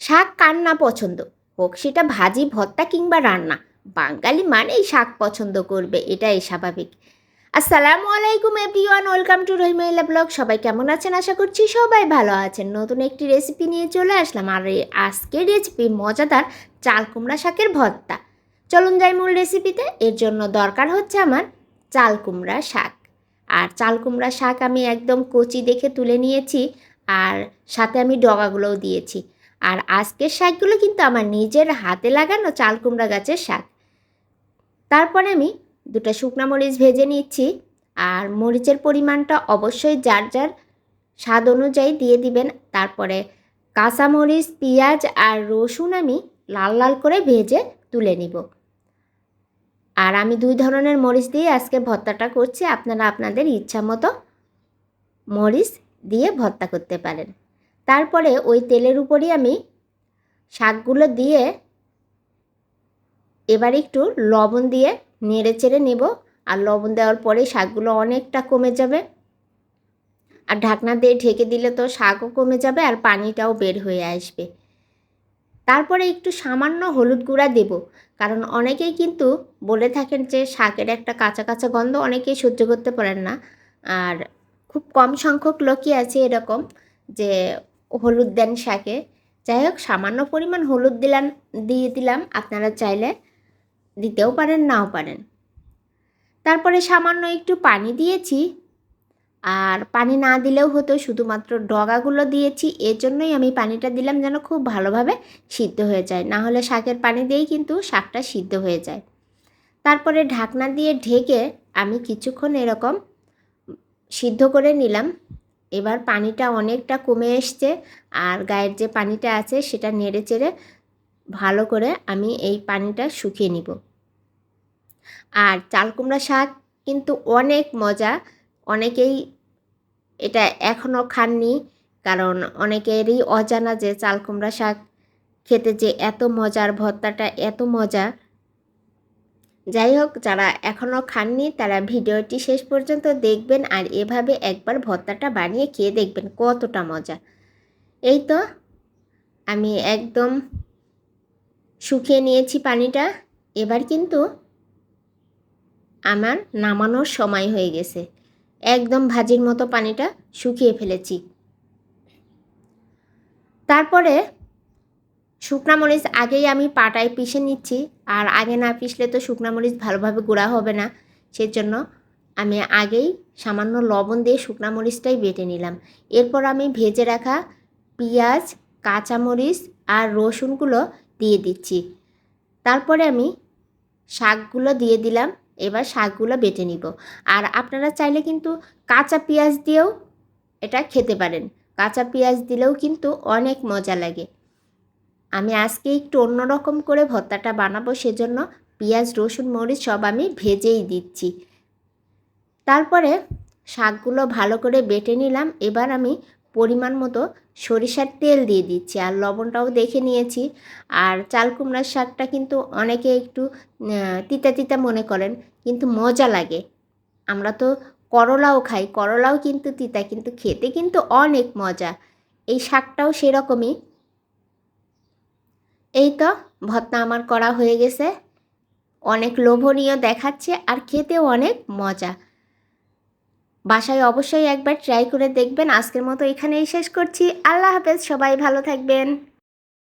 শাক কার না পছন্দ? হোক সেটা ভাজি, ভর্তা কিংবা রান্না। বাঙালি মানেই শাক পছন্দ করবে, এটাই স্বাভাবিক। আসসালামু আলাইকুম এভরিওয়ান ওয়েলকাম টু রহিমাইলা ব্লগ। সবাই কেমন আছেন? আশা করছি সবাই ভালো আছেন। নতুন একটি রেসিপি নিয়ে চলে আসলাম। আর এই আজকের রেসিপি মজাদার চাল কুমড়া শাকের ভর্তা। চলুন যাই মূল রেসিপিতে এর জন্য দরকার হচ্ছে আমার চাল কুমড়া শাক। আর চাল কুমড়া শাক আমি একদম কচি দেখে তুলে নিয়েছি। আর সাথে আমি ডগাগুলোও দিয়েছি। আর আজকের শাকগুলো কিন্তু আমার নিজের হাতে লাগানো চাল কুমড়া গাছের শাক। তারপরে আমি দুটো শুকনো মরিচ ভেজে নিচ্ছি আর মরিচের পরিমাণটা অবশ্যই যার যার স্বাদ অনুযায়ী দিয়ে দিবেন। তারপরে কাঁচামরিচ পেঁয়াজ আর রসুন আমি লাল লাল করে ভেজে তুলে নিব। আর আমি দুই ধরনের মরিচ দিয়ে আজকে ভর্তাটা করছি। আপনারা আপনাদের ইচ্ছা মতো মরিচ দিয়ে ভর্তা করতে পারেন। তারপরে ওই তেলের উপরই আমি শাকগুলো দিয়ে এবার একটু লবণ দিয়ে নেড়ে চেড়ে নেব। আর লবণ দেওয়ার পরে শাকগুলো অনেকটা কমে যাবে। আর ঢাকনা দিয়ে ঢেকে দিলে তো শাকও কমে যাবে আর পানিটাও বের হয়ে আসবে। তারপরে একটু সামান্য হলুদ গুঁড়া দেব। কারণ অনেকেই কিন্তু বলে থাকেন যে শাকের একটা কাঁচা কাঁচা গন্ধ অনেকেই সহ্য করতে পারেন না। আর খুব কম সংখ্যক লোকই আছে এরকম যে হলুদ দেন শাকে। যাই হোক সামান্য পরিমাণ হলুদ দিলাম, দিয়ে দিলাম। আপনারা চাইলে দিতেও পারেন, নাও পারেন। তারপরে সামান্য একটু পানি দিয়েছি। আর পানি না দিলেও হতো, শুধুমাত্র ডগাগুলো দিয়েছি। এর জন্যই আমি পানিটা দিলাম যেন খুব ভালোভাবে সিদ্ধ হয়ে যায়। না হলে শাকের পানি দিয়েই কিন্তু শাকটা সিদ্ধ হয়ে যায়। তারপরে ঢাকনা দিয়ে ঢেকে আমি কিছুক্ষণ এরকম সিদ্ধ করে নিলাম। এবার পানিটা অনেকটা কমে এসছে আর গায়ের যে পানিটা আছে সেটা নেড়ে চেড়ে ভালো করে আমি এই পানিটা শুকিয়ে নিব। আর চাল কুমড়া শাক কিন্তু অনেক মজা। অনেকেই এটা এখনও খাননি কারণ অনেকেরই অজানা যে চাল কুমড়া শাক খেতে যে এত মজার, ভর্তাটা এত মজা যাই হোক, যারা এখনও খাননি, তারা ভিডিওটি শেষ পর্যন্ত দেখবেন আর এভাবে একবার ভর্তাটা বানিয়ে খেয়ে দেখবেন, কতটা মজা। এই তো, আমি একদম শুকিয়ে নিয়েছি পানিটা। এবার কিন্তু আমার নামানোর সময় হয়ে গেছে। একদম ভাজির মতো পানিটা শুকিয়ে ফেলেছি। তারপরে শুকনা মরিচ আগেই আমি পাটায় পিষে নিচ্ছি, আর আগে না পিষলে তো শুকনা মরিচ ভালোভাবে গুঁড়া হবে না। সেজন্য আমি আগেই সামান্য লবণ দিয়ে শুকনা মরিচটাই বেটে নিলাম। এরপর আমি ভেজে রাখা পেঁয়াজ, কাঁচামরিচ আর রসুনগুলো দিয়ে দিচ্ছি। তারপরে আমি শাকগুলো দিয়ে দিলাম, এবার শাকগুলো বেটে নিব। আর আপনারা চাইলে কিন্তু কাঁচা পেঁয়াজ দিয়েও এটা খেতে পারেন। কাঁচা পেঁয়াজ দিলেও কিন্তু অনেক মজা লাগে। আমি আজকে একটু অন্যরকম করে ভর্তাটা বানাবো সেজন্য পেঁয়াজ, রসুন, মরিচ সব আমি ভেজেই দিচ্ছি। তারপরে শাকগুলো ভালো করে বেটে নিলাম। এবার আমি পরিমাণ মতো সরিষার তেল দিয়ে দিচ্ছি আর লবণটাও দেখে নিয়েছি। আর চাল কুমড়ার শাকটা কিন্তু অনেকে একটু তিতা তিতা মনে করেন, কিন্তু মজা লাগে। আমরা তো করলাও খাই, করলাও কিন্তু তিতা, কিন্তু খেতে কিন্তু অনেক মজা। এই শাকটাও সেরকমই। এই তো ভর্তা আমার করা হয়ে গেছে। অনেক লোভনীয় দেখাচ্ছে আর খেতেও অনেক মজা। বাসায় অবশ্যই একবার ট্রাই করে দেখবেন। আজকের মতো এখানেই শেষ করছি। আল্লাহ হাফেজ, সবাই ভালো থাকবেন।